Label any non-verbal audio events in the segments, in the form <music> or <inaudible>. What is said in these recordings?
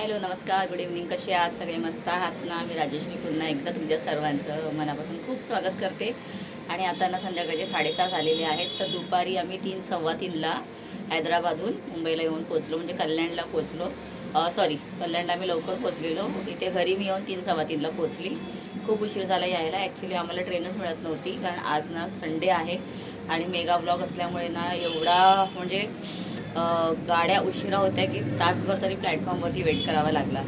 Hello नमस्कार good evening. कसे आहात? सगळे मस्त आहात ना? मी राजेश्री पुन्हा एकदा तुमच्या सर्वांचं मनापासून खूप स्वागत करते. आणि आता ना संध्याकाळचे साडेसहा झालेले आहेत. तर दुपारी आम्ही तीन सव्वा तीनला हैदराबादहून मुंबईला येऊन पोचलो म्हणजे कल्याणला पोचलो सॉरी कल्याणला आम्ही लवकर पोचलेलो इथे घरी मी येऊन तीन सव्वा तीनला पोचली खूप उशीर झाला यायला. ॲक्च्युली आम्हाला ट्रेनच मिळत नव्हती. कारण आज ना संडे आहे. आणि मेगा ब्लॉग असल्यामुळे ना एवढा म्हणजे गाड्या उशिरा होत्या की तासभर तरी प्लॅटफॉर्मवरती वेट करावा लागला.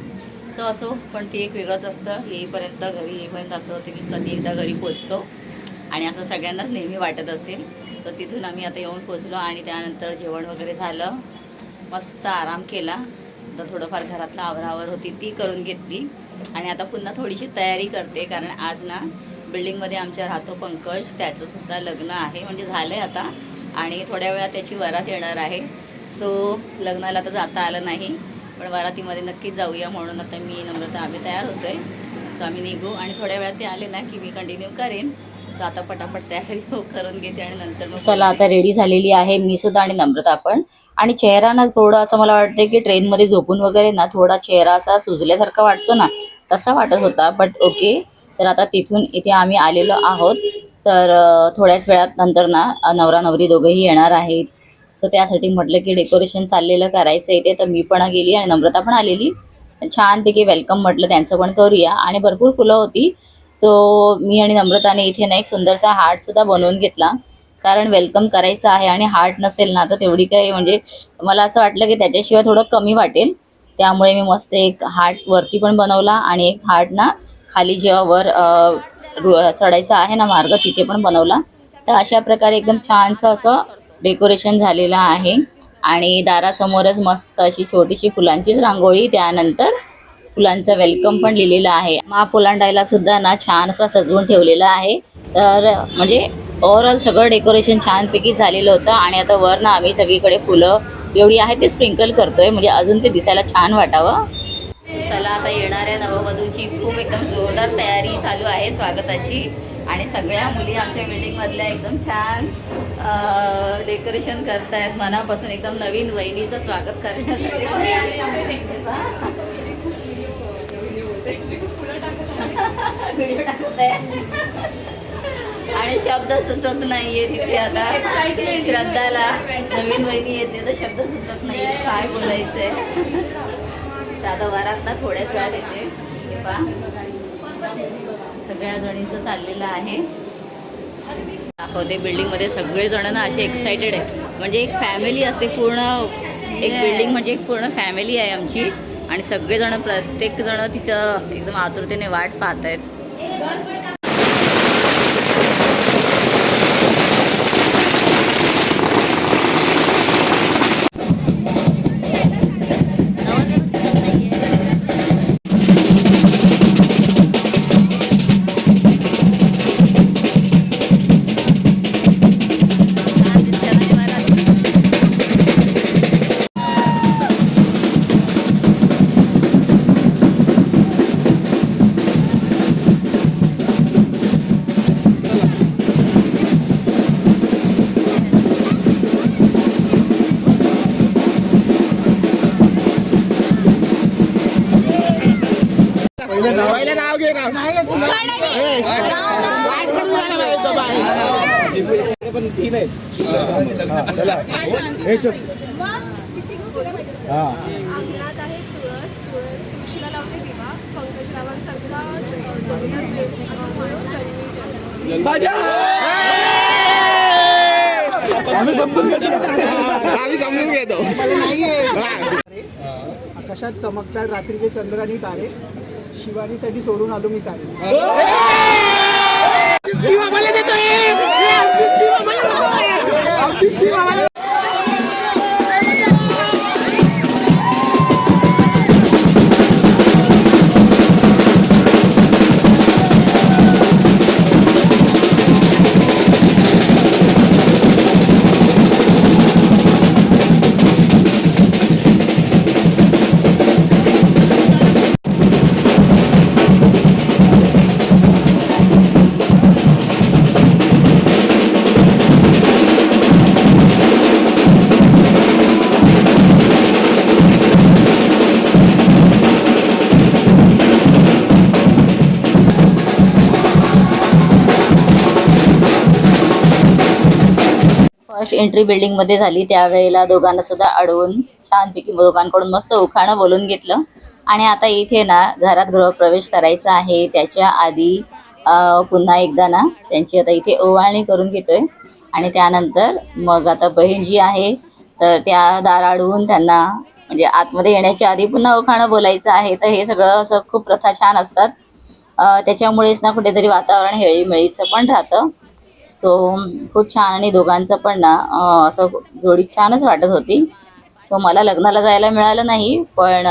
सो असो पण ते एक वेगळंच असतं. येईपर्यंत घरी येईपर्यंत असं होतं की कधी एकदा घरी पोचतो आणि असं सगळ्यांनाच नेहमी वाटत असेल. तर तिथून आम्ही आता येऊन पोचलो आणि त्यानंतर जेवण वगैरे झालं. मस्त आराम केला. तर थोडंफार घरातलं आवरावर होती ती करून घेतली. आणि आता पुन्हा थोडीशी तयारी करते. कारण आज ना बिल्डिंगमध्ये आमच्या राहतो पंकज. त्याचंसुद्धा लग्न आहे. म्हणजे झालं आहे आता. आणि थोड्या वेळा त्याची वरात येणार आहे. सो लग्नाला तर जाता आलं नाही पण वरातीमध्ये नक्कीच जाऊया म्हणून आता मी नम्रता आम्ही तयार होतो आहे सो आम्ही निघू आणि थोड्या वेळात ते आले ना की मी कंटिन्यू करेन. सो आता पटापट तयारी हो <laughs> करून घेते आणि नंतर मग चला आता रेडी झालेली आहे मी सुद्धा आणि नम्रता पण. आणि चेहरा ना थोडं असं मला वाटतं की ट्रेनमध्ये झोपून वगैरे ना थोडा चेहरा असा सुजल्यासारखा वाटतो ना तसा वाटत होता. बट ओके तर आता तिथून इथे आम्ही आलेलो आहोत. तर थोड्याच वेळात नंतर ना नवरा नवरी दोघंही येणार आहेत. सो त्यासाठी म्हटलं की डेकोरेशन चाललेलं करायचं इथे तर मी पण गेली आणि नम्रता पण आलेली. छानपैकी वेलकम म्हटलं त्यांचं पण करूया. आणि भरपूर फुलं होती. सो मी आणि नम्रताने इथे ना एक सुंदरसा हार्टसुद्धा बनवून घेतला. कारण वेलकम करायचं आहे आणि हार्ट नसेल ना तर तेवढी काही म्हणजे मला असं वाटलं की त्याच्याशिवाय थोडं कमी वाटेल. त्यामुळे मी मस्त एक हार्ट वरती पण बनवला आणि एक हार्ट ना खाली जेव्हा वर चढायचा आहे ना मार्ग तिथे पण बनवला. तर अशा प्रकारे एकदम छानसं असं डेकोरेशन झालेलं आहे. आणि दारासमोरच मस्त अशी छोटीशी फुलांचीच रांगोळी त्यानंतर फुलांचं वेलकम पण लिहिलेलं आहे. महाफुलांडायला सुद्धा ना छान असा सजवून ठेवलेला आहे. तर म्हणजे ओव्हरऑल सगळं डेकोरेशन छानपैकी झालेलं होतं आणि आता वर ना आम्ही सगळीकडे फुलं एवढी आहे ते स्प्रिंकल करतोय. म्हणजे अजून ते दिसायला छान वाटावं. चला आता येणाऱ्या नववधूची खूप एकदम जोरदार तयारी चालू आहे स्वागताची. आणि सगळ्या मुली आमच्या बिल्डिंगमधल्या एकदम छान डेकोरेशन करतायत मनापासून एकदम नवीन वहिनीचं स्वागत करण्यासाठी. आणि शब्द सुचत नाहीये तिथे आता. श्रद्धाला नवीन वहिनी येते तर शब्द सुचत नाहीये काय बोलायचंय? तर आता वरात ना थोड्याच वेळात येते. सगळ्या जणींचं चाललेलं आहे. दाखवते. बिल्डिंगमध्ये सगळे जण ना असे एक्सायटेड आहे म्हणजे एक फॅमिली असते पूर्ण एक बिल्डिंग म्हणजे एक पूर्ण फॅमिली आहे आमची. आणि सगळेजण प्रत्येक जण तिचं एकदम आतुरतेने वाट पाहत आहेत पहिलं नाव घे नाव पण तीन अंगणात आहे? तुळस तुळस तुळशीला लावते दिवा. पंकज रावांसारखा ज- जोडीदार प्रेम म्हणून जन्मी जन्म. आम्ही समजून घेतो. आम्ही समजून घेतो. आकाशात चमकतात रात्रीचे चंद्र आणि तारे. शिवानीसाठी सोडून आलो मी सारे. फर्स्ट एंट्री बिल्डिंगमध्ये झाली. त्यावेळेला दोघांना सुद्धा अडवून छानपैकी दोघांकडून मस्त उखाणं बोलून घेतलं. आणि आता इथे ना घरात गृहप्रवेश करायचा आहे. त्याच्या आधी पुन्हा एकदा ना त्यांची आता इथे ओवाळणी करून घेतोय. आणि त्यानंतर मग आता बहीण जी आहे तर त्या दार अडवून त्यांना म्हणजे आतमध्ये येण्याच्या आधी पुन्हा उखाणं बोलायचं आहे. तर हे सगळं असं खूप प्रथा छान असतात. त्याच्यामुळेच ना कुठेतरी वातावरण हेळीमेळीचं पण राहतं. सो खूप छान आणि दोघांचं पण ना असं जोडी छानच वाटत होती. सो मला लग्नाला जायला मिळालं नाही पण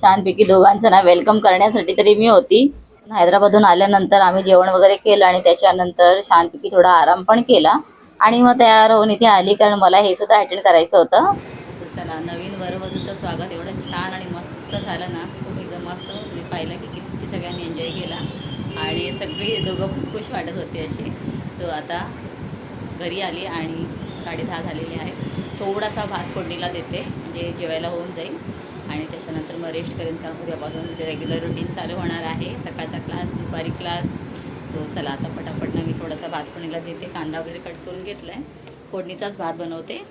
छानपैकी दोघांचं ना वेलकम करण्यासाठी तरी मी होती. हैदराबादहून आल्यानंतर आम्ही जेवण वगैरे केलं आणि त्याच्यानंतर छानपैकी थोडा आराम पण केला. आणि मग तयार होऊन इथे आली कारण मला हे सुद्धा अटेंड करायचं होतं. चला नवीन वरवधूचं स्वागत. एवढं छान आणि मस्त झालं ना. खूप एकदम मस्त. पाहिलं की किती सगळ्यांनी एन्जॉय केला. आणि सगळी दोघं खुश वाटत होते अशी. सो आता घरी आली आणि साडे दहा झालेली आहे. थोडासा भात फोडणीला देते म्हणजे जेवायला होऊन जाईल. आणि त्याच्यानंतर मग रेस्ट करेन कारण उद्यापासून रेग्युलर रुटीन चालू होणार आहे. सकाळचा क्लास दुपारी क्लास सो चला आता पटापटनं मी थोडासा भात फोडणीला देते. कांदा वगैरे कट करून घेतला आहे फोडणीचाच भात बनवते.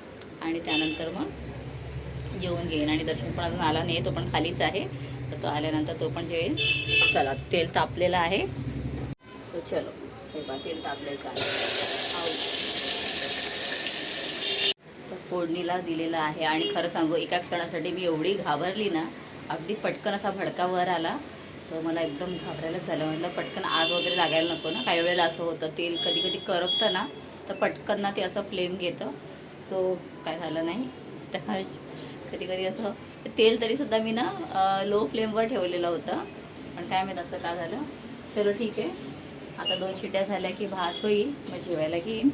आणि त्यानंतर मग जेवून घेईन. आणि दर्शन पण अजून आला नाही तो पण खालीच आहे. तर तो आल्यानंतर तो पण जेवेल. चला तेल तापलेलं आहे. सो चलो. हे बा तेल तापल्याचं आहे. तर फोडणीला दिलेलं आहे. आणि खरं सांगू एका क्षणासाठी मी एवढी घाबरली ना अगदी पटकन असा भडका वर आला. तर मला एकदम घाबरायलाच झालं. म्हटलं पटकन आग वगैरे लागायला नको ना. काही वेळेला असं होतं तेल कधी कधी करपतं ना तर पटकन ना ते असं फ्लेम घेतं. सो काय झालं नाही. तर कधी कधी असं तेल तरीसुद्धा मी ना लो फ्लेमवर ठेवलेलं होतं. पण काय माहीत असं का झालं. चलो ठीक आहे. आता दोन शिट्या झाल्या की भात होईल. मग जेवायला घेईन.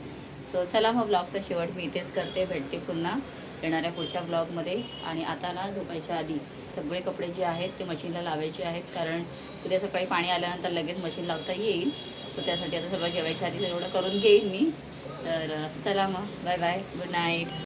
सो चला मग ब्लॉगचा शेवट. मी इथेच करते भेटते पुन्हा येणाऱ्या पुढच्या ब्लॉगमध्ये. आणि आता ना झोपायच्या आधी सगळे कपडे जे आहेत ते मशीनला लावायचे आहेत. कारण उद्या सकाळी पाणी आल्यानंतर लगेच मशीन लावता येईल. सो त्यासाठी आता सगळं जेवायच्या आधी तेवढं करून घेईन मी. तर चला मग. Bye bye good night